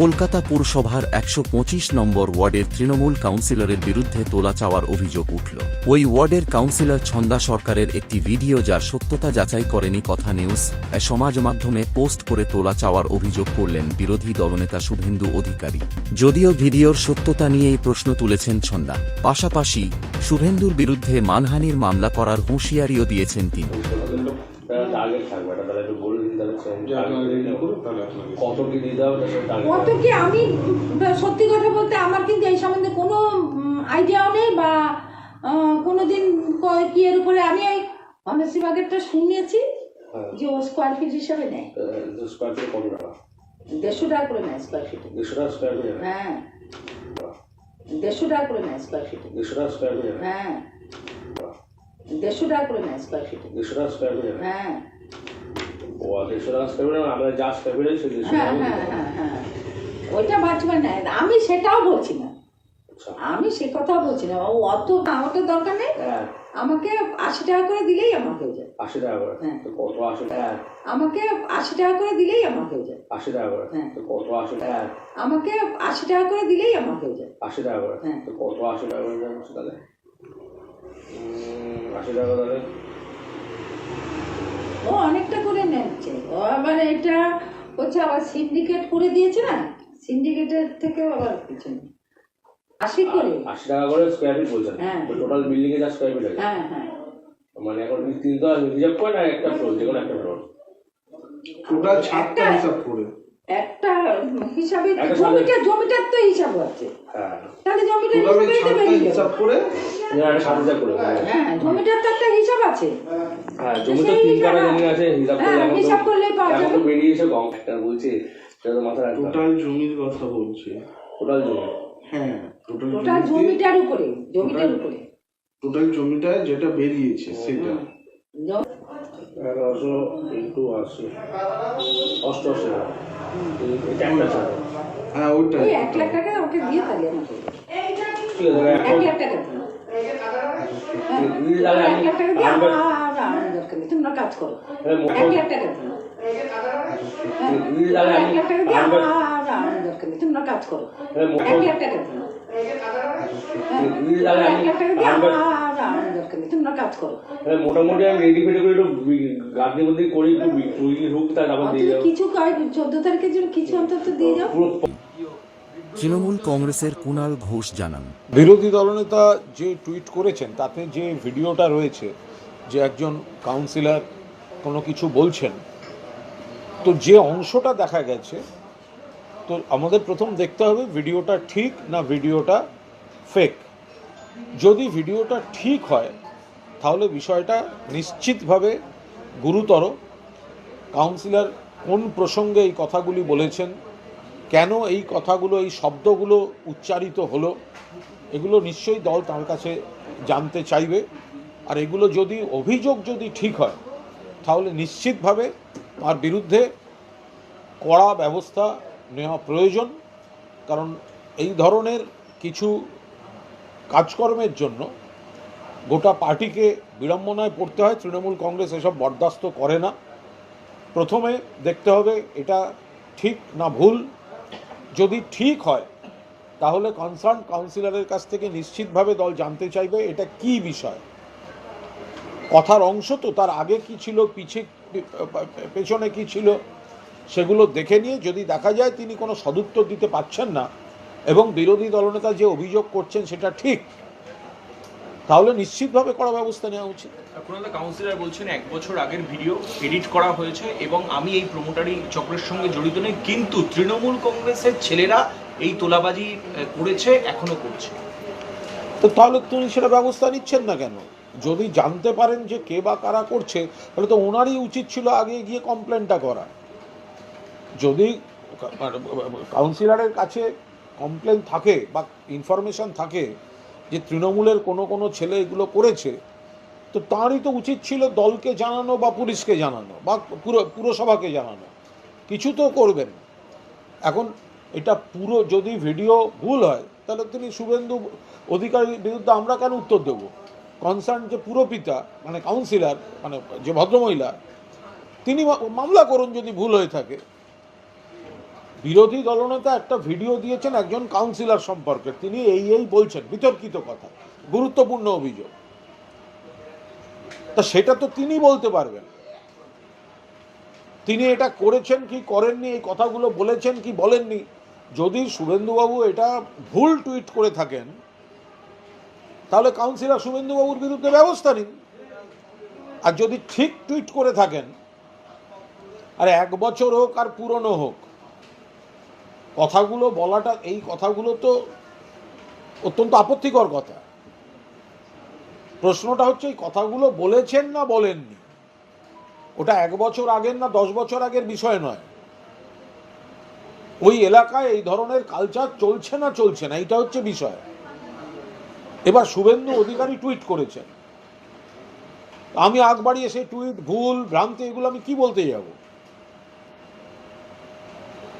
কলকাতা পুরসভার একশো পঁচিশ নম্বর ওয়ার্ডের তৃণমূল কাউন্সিলরের বিরুদ্ধে তোলা চাওয়ার অভিযোগ উঠল। ওই ওয়ার্ডের কাউন্সিলর ছন্দা সরকারের একটি ভিডিও যার সত্যতা যাচাই করেনি কথা নিউজ সমাজ মাধ্যমে পোস্ট করে তোলা চাওয়ার অভিযোগ করলেন বিরোধী দলনেতা শুভেন্দু অধিকারী। যদিও ভিডিওর সত্যতা নিয়েই প্রশ্ন তুলেছেন ছন্দা। পাশাপাশি, শুভেন্দুর বিরুদ্ধে মানহানির মামলা করার হুঁশিয়ারিও দিয়েছেন তিনি। কত কি দিতে হবে কত কি আমি সত্যি কথা বলতে আমার কিন্তু এই সম্বন্ধে কোনো আইডিয়াও নেই বা কোনোদিন ক- কি এর উপরে আমি ওই অনার্সি বাগেরটা শুনিয়েছি হ্যাঁ। যে ও স্কোয়ার ফিট হিসাবে নেয়। স্কোয়ার ফিট কত টাকা? দেড়শো টাকা করে নেয় স্কোয়ার ফিটে দেড়শো টাকা স্কোয়ার ফিট হ্যাঁ। দেড়শো টাকা করে নেয় স্কোয়ার ফিটে দেড়শো টাকা স্কোয়ার ফিট হ্যাঁ। দেড়শো টাকা করে নেয় স্কোয়ার ফিটে দেড়শো টাকা স্কোয়ার ফিট হ্যাঁ। ও আমরা যা আছে হ্যাঁ হ্যাঁ হ্যাঁ ওইটা আমি সেটাও বলছি না। আচ্ছা। আমি সে কথাও বলছি না। ও অত তো দরকার নেই। আমাকে আশি টাকা করে দিলেই আমার হয়ে যায়। আশি টাকা করে? হ্যাঁ। তো কত আশি টাকা? আমাকে আশি টাকা করে দিলেই আমার হয়ে যায়। আশি টাকা করে? হ্যাঁ। তো কত আশি টাকা? আমাকে আশি টাকা করে দিলেই আমার হয়ে যায়। আশি টাকা করে? হ্যাঁ। তো কত আশি টাকা করে তাহলে? আশি টাকা তাহলে? ও অনেকটা আবার এটা হচ্ছে আবার সিন্ডিকেট করে দিয়েছে না? সিন্ডিকেটের থেকেও আবার কিছু আশি করে। আশি টাকা করে স্কোয়ার ফিট বলছেন। হ্যাঁ। টোটাল বিল্ডিং এ যা স্কোয়ার ফিট হ্যাঁ হ্যাঁ। মানে এখন তিনটা হিসাব করে না একটা ফ্লোর যে কোনো একটা ফ্লোর টোটাল ছাদটা হিসাব করে। একটা হিসাবে জমিটা জমিটার তো হিসাব আছে। হ্যাঁ। তাহলে জমিটার টোটাল হিসাবে করে? করে। হ্যাঁ জমিটার তো একটা হিসাব আছে। হ্যাঁ জমি তো তিন কাটা জমি আছে হিসাব করলে হ্যাঁ, হিসাব পাওয়া যাবে। তো বেরিয়েছে কম একটা বলছি সেটা টোটাল জমির কথা বলছি। টোটাল জমি। হ্যাঁ টোটাল জমিটার উপরে জমিটার উপরে। টোটাল জমিটা যেটা বেরিয়েছে সেটা। এগারোশো ইন্টু আশি অষ্টআশি ছাড় হ্যাঁ ওইটাই এক লাখ টাকা আমাকে দিয়ে তাহলে আমাকে ঠিক আছে তাহলে এক লাখ টাকা। হ্যাঁ, এক আমি লাখ টাকা দিয়ে আমার- দরকার নেই তোমরা কাজ করো এক লাখ টাকা দিন। হ্যাঁ, এক আমি লাখ টাকা দিয়ে আমার- দরকার নেই তোমরা কাজ করো এক লাখ টাকা দিন। হ্যাঁ, এক লাখ টাকা দিয়ে আমার- আমার আমার দরকার নেই তোমরা কাজ করো। তাহলে মোটামুটি আমি রেডি ফেডি করে একটু গার্ডের মধ্যে করি একটু উইকলি ঢুক তাহলে দিয়ে যাব কিছু চোদ্দ তারিখের জন্য কিছু অন্তত দিয়ে যাও। তৃণমূল কংগ্রেসের কুণাল ঘোষ জানান। বিরোধী দলনেতা যে টুইট করেছেন তাতে যে ভিডিওটা রয়েছে যে একজন কাউন্সিলর কোনো কিছু বলছেন তো যে অংশটা দেখা গেছে তো আমাদের প্রথম দেখতে হবে ভিডিওটা ঠিক না ভিডিওটা ফেক যদি ভিডিওটা ঠিক হয়, তাহলে বিষয়টা নিশ্চিতভাবে গুরুতর। কাউন্সিলর কোন প্রসঙ্গে এই কথাগুলি বলেছেন? কেন এই কথাগুলো, এই শব্দগুলো উচ্চারিত হলো? এগুলো নিশ্চয়ই দল তার কাছে জানতে চাইবে। আর এগুলো যদি, অভিযোগ যদি ঠিক হয়, তাহলে নিশ্চিতভাবে তার বিরুদ্ধে কড়া ব্যবস্থা নেওয়া প্রয়োজন। কারণ এই ধরনের কিছু কাজকর্মের জন্য গোটা পার্টিকে বিড়ম্বনায় পড়তে হয়। তৃণমূল কংগ্রেস এসব বরদাস্ত করে না। প্রথমে দেখতে হবে এটা ঠিক না ভুল। যদি ঠিক হয়, তাহলে কনসার্ন কাউন্সিলরের কাছ থেকে নিশ্চিতভাবে দল জানতে চাইবে এটা কি বিষয়। কথার অংশ তো, তার আগে কি ছিল, পিছে, পেছনে কি ছিল, সেগুলো দেখে নিয়ে যদি দেখা যায় তিনি কোনো সদুত্তর দিতে পারছেন না এবং বিরোধী দলনেতা যে অভিযোগ করছেন সেটা ঠিক। তাহলে নিশ্চিতভাবে কড়া ব্যবস্থা নেওয়া উচিত। কোনো কাউন্সিলর বলছেন এক বছর আগের ভিডিও এডিট করা হয়েছে এবং আমি এই প্রমোটারি চক্রের সঙ্গে জড়িত নই কিন্তু তৃণমূল কংগ্রেসের ছেলেরা এই তোলাবাজি করেছে এখনও করছে। তো তাহলে তিনি সেটা ব্যবস্থা নিচ্ছেন না কেন? যদি জানতে পারেন যে কে বা কারা করছে তাহলে তো ওনারই উচিত ছিল আগে গিয়ে কমপ্লেনটা করা। যদি কাউন্সিলরের কাছে কমপ্লেন থাকে বা ইনফরমেশন থাকে যে তৃণমূলের কোনো কোনো ছেলে এগুলো করেছে, তো তাঁরই তো উচিত ছিল দলকে জানানো বা পুলিশকে জানানো বা পুরো, পুরসভাকে জানানো। কিছু তো করবেন। এখন এটা পুরো যদি ভিডিও ভুল হয়, তাহলে তিনি শুভেন্দু অধিকারীর বিরুদ্ধে আমরা কেন উত্তর দেব? কনসার্ন যে পুরপিতা মানে কাউন্সিলর মানে যে ভদ্রমহিলা, তিনি মামলা করুন যদি ভুল হয়ে থাকে। বিরোধী দলনেতা একটা ভিডিও দিয়েছেন একজন কাউন্সিলর সম্পর্কে। তিনি এই এই বলছেন, বিতর্কিত কথা, গুরুত্বপূর্ণ অভিযোগ। তা সেটা তো তিনি বলতে পারবেন। তিনি এটা করেছেন কি করেননি, এই কথাগুলো বলেছেন কি বলেননি, যদি শুভেন্দুবাবু এটা ভুল টুইট করে থাকেন, তাহলে কাউন্সিলর শুভেন্দুবাবুর বিরুদ্ধে ব্যবস্থা নিন। আর যদি ঠিক টুইট করে থাকেন, আর এক বছর হোক আর পুরনো হোক কথাগুলো বলাটা, এই কথাগুলো তো অত্যন্ত আপত্তিকর কথা। প্রশ্নটা হচ্ছে, এই কথাগুলো বলেছেন না বলেননি? ওটা এক বছর আগের না দশ বছর আগের বিষয় নয়। ওই এলাকায় এই ধরনের কালচার চলছে না চলছে না এটা হচ্ছে বিষয়। এবার শুভেন্দু অধিকারী টুইট করেছেন। আমি আগ বাড়িয়ে সেই টুইট, ভুল, ভ্রান্তি, এগুলো আমি কি বলতে যাব?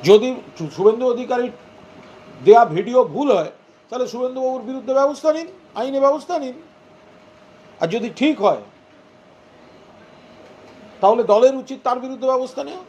যদি শুভেন্দু অধিকারীর দেয়া ভিডিও ভুল হয়, তাহলে শুভেন্দুবাবুর বিরুদ্ধে ব্যবস্থা নিন, আইনে ব্যবস্থা নিন। আর যদি ঠিক হয়, তাহলে দলের উচিত তার বিরুদ্ধে ব্যবস্থা নেওয়া।